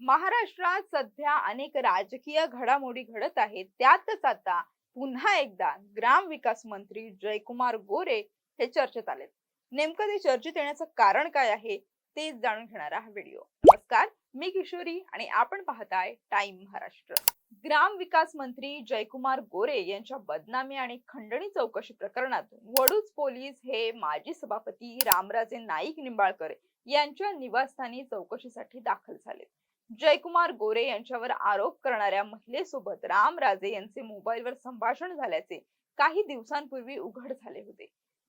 महाराष्ट्रात सध्या अनेक राजकीय घडामोडी घडत आहेत. त्यातच आता पुन्हा एकदा ग्राम विकास मंत्री जयकुमार गोरे हे चर्चेत आलेत. नेमकं ते चर्चेत येण्याचं कारण काय आहे ते जाणून घेणारा हा व्हिडिओ. नमस्कार मी किशोरी आणि आपण पाहताय टाइम महाराष्ट्र. ग्राम विकास मंत्री जयकुमार गोरे यांच्या बदनामी आणि खंडणी चौकशी प्रकरणात वडूज पोलीस हे माजी सभापती रामराजे नाईक निंबाळकर यांच्या निवासस्थानी चौकशीसाठी दाखल झाले जयकुमार गोरे यांच्यावर आरोप करणाऱ्या महिलेसोबत रामराजे यांचे मोबाईलवर संभाषण झाल्याचे काही दिवसांपूर्वी उघड झाले होते.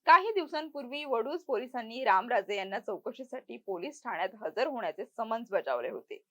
काही दिवसांपूर्वी वडूज पोलिसांनी रामराजे यांना चौकशीसाठी पोलीस ठाण्यात हजर होण्याचे समन्स बजावले होते.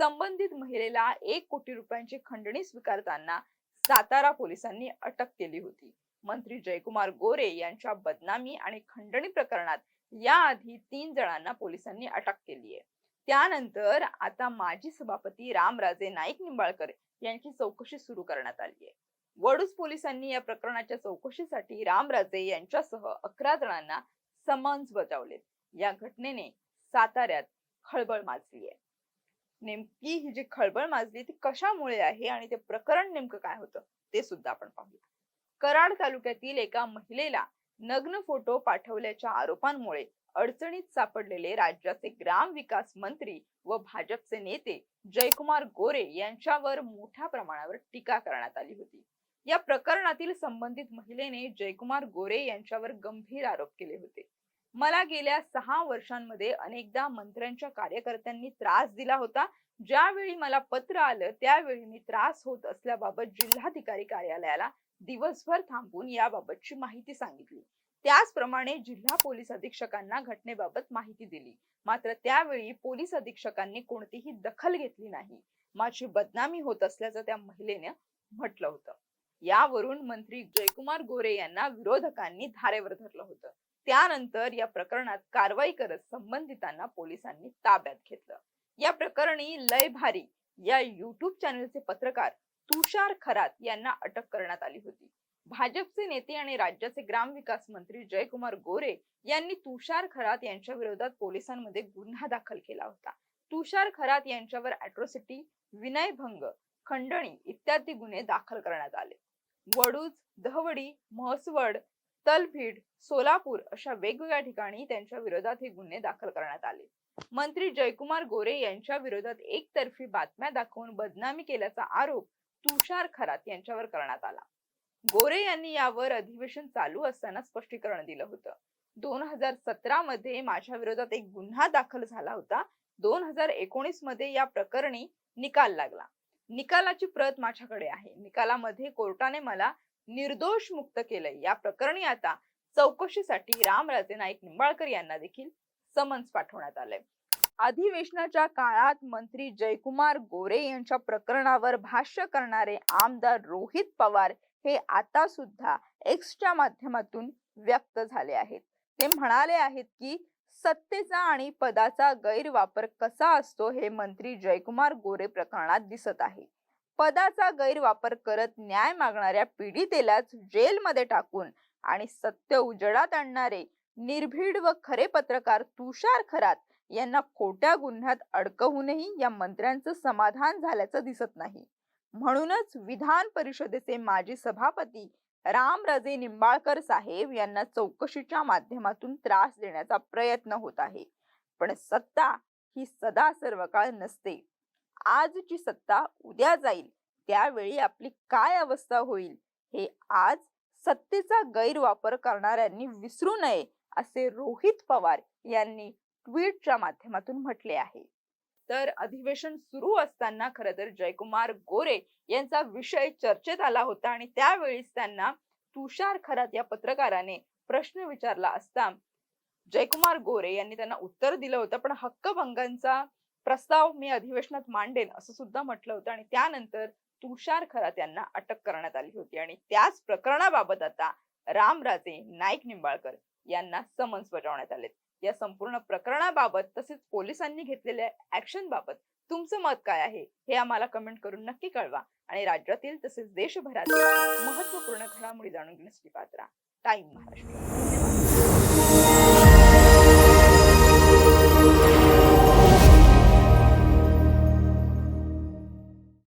संबंधित महिलेला एक कोटी रुपयांची खंडणी स्वीकारताना सातारा पोलिसांनी अटक केली होती. मंत्री जयकुमार गोरे यांच्या बदनामी आणि खंडणी प्रकरणात याआधी तीन जणांना पोलिसांनी अटक केली आहे त्यानंतर आता माजी सभापती रामराजे नाईक निंबाळकर यांची चौकशी सुरू करण्यात आली आहे वडूज पोलिसांनी या प्रकरणाच्या चौकशीसाठी रामराजे यांच्यासह अकरा जणांना समन्स बजावले. या घटनेने साताऱ्यात खळबळ माजली आहे नेमकी ही जी खळबळ माजली ती कशामुळे आहे आणि ते प्रकरण नेमकं काय होतं ते सुद्धा आपण पाहूया. कराड तालुक्यातील एका महिलेला नग्न फोटो पाठवल्याच्या आरोपांमुळे अडचणीत सापडलेले राज्याचे ग्राम विकास मंत्री व भाजपचे नेते जयकुमार गोरे यांच्यावर मोठ्या प्रमाणावर टीका करण्यात आली होती. या प्रकरणातील संबंधित महिलेने जयकुमार गोरे यांच्यावर गंभीर आरोप केले होते. मला गेल्या सहा वर्षांमध्ये अनेकदा मंत्र्यांच्या कार्यकर्त्यांनी त्रास दिला होता. ज्यावेळी मला पत्र आलं त्यावेळी मी त्रास होत असल्याबाबत जिल्हाधिकारी कार्यालयाला दिवसभर थांबून याबाबतची माहिती सांगितली. त्याचप्रमाणे जिल्हा पोलीस अधीक्षकांना घटनेबाबत माहिती दिली. मात्र त्यावेळी पोलीस अधीक्षकांनी कोणतीही दखल घेतली नाही. माझी बदनामी होत असल्याचं त्या महिलेने म्हटलं होतं. यावरून मंत्री जयकुमार गोरे यांना विरोधकांनी धारेवर धरलं होतं. त्यानंतर या प्रकरणात कारवाई करत संबंधितांना पोलिसांनी ताब्यात घेतलं. या प्रकरणी लय भारी या युट्यूब चॅनलचे पत्रकार तुषार खरात यांना अटक करण्यात आली होती. भाजपचे नेते आणि राज्याचे ग्रामविकास मंत्री जयकुमार गोरे यांनी तुषार खरात यांच्या विरोधात पोलिसांमध्ये गुन्हा दाखल केला होता. तुषार खरात यांच्यावर अॅट्रॉसिटी विनयभंग खंडणी इत्यादी गुन्हे दाखल करण्यात आले. वडूज दहवडी म्हसवड तलभीड सोलापूर अशा वेगवेगळ्या ठिकाणी त्यांच्या विरोधात हे गुन्हे दाखल करण्यात आले. मंत्री जयकुमार गोरे यांच्या विरोधात एकतर्फी बातम्या दाखवून बदनामी केल्याचा आरोप तुषार खरात यांच्यावर करण्यात आला. गोरे यांनी यावर अधिवेशन चालू असताना स्पष्टीकरण दिलं होतं. दोन हजार सतरा मध्ये माझ्या विरोधात एक गुन्हा दाखल झाला होता. दोन हजार एकोणीसमध्ये या प्रकरणी निकाल लागला. निकालाची प्रत माझ्याकडे आहे. निकालामध्ये कोर्टाने मला निर्दोष मुक्त केलंय. या प्रकरणी आता चौकशीसाठी रामराजे नाईक निंबाळकर यांना देखील समन्स पाठवण्यात आलंय. अधिवेशनाच्या काळात मंत्री जयकुमार गोरे यांच्या प्रकरणावर भाष्य करणारे आमदार रोहित पवार हे आता सुद्धा एक्सच्या माध्यमातून व्यक्त झाले आहेत. ते म्हणाले आहेत की सत्तेचा आणि पदाचा गैरवापर कसा असतो हे मंत्री जयकुमार गोरे प्रकरणात दिसत आहे. पदाचा गैरवापर करत न्याय मागणाऱ्या पीडितेलाच जेलमध्ये टाकून आणि सत्य उजडात आणणारे निर्भीड व खरे पत्रकार तुषार खरात यांना खोट्या गुन्ह्यात अडकवूनही या मंत्र्यांचं समाधान झाल्याचं दिसत नाही. म्हणूनच विधान परिषदेचे माजी सभापती रामराजे निंबाळकर साहेब यांना चौकशीच्या माध्यमातून त्रास देण्याचा प्रयत्न होत आहे. पण सत्ता ही सदा सर्व काळ नसते. आजची सत्ता उद्या जाईल त्यावेळी आपली काय अवस्था होईल हे आज सत्तेचा गैरवापर करणाऱ्यांनी विसरू नये असे रोहित पवार यांनी ट्विटच्या माध्यमातून म्हटले आहे. तर अधिवेशन सुरू असताना खर तर जयकुमार गोरे यांचा विषय चर्चेत आला होता आणि त्यावेळीच त्यांना तुषार खरात या पत्रकाराने प्रश्न विचारला असता. जयकुमार गोरे यांनी त्यांना उत्तर दिलं होतं पण हक्कभंगांचा प्रस्ताव मी अधिवेशनात मांडेन असं सुद्धा म्हटलं होतं आणि त्यानंतर तुषार खरात यांना अटक करण्यात आली होती आणि त्याच प्रकरणाबाबत आता रामराजे नाईक निंबाळकर यांना समन्स बजावण्यात आले या संपूर्ण प्रकरणाबाबत तसेच पोलिसांनी घेतलेल्या ऍक्शन बाबत तुमचं मत काय आहे? हे आम्हाला कमेंट करून नक्की कळवा आणि राज्यातील तसेच देशभरातील महत्त्वपूर्ण घडामोडी जाणून घेण्यासाठी पात्रा टाइम महाराष्ट्र.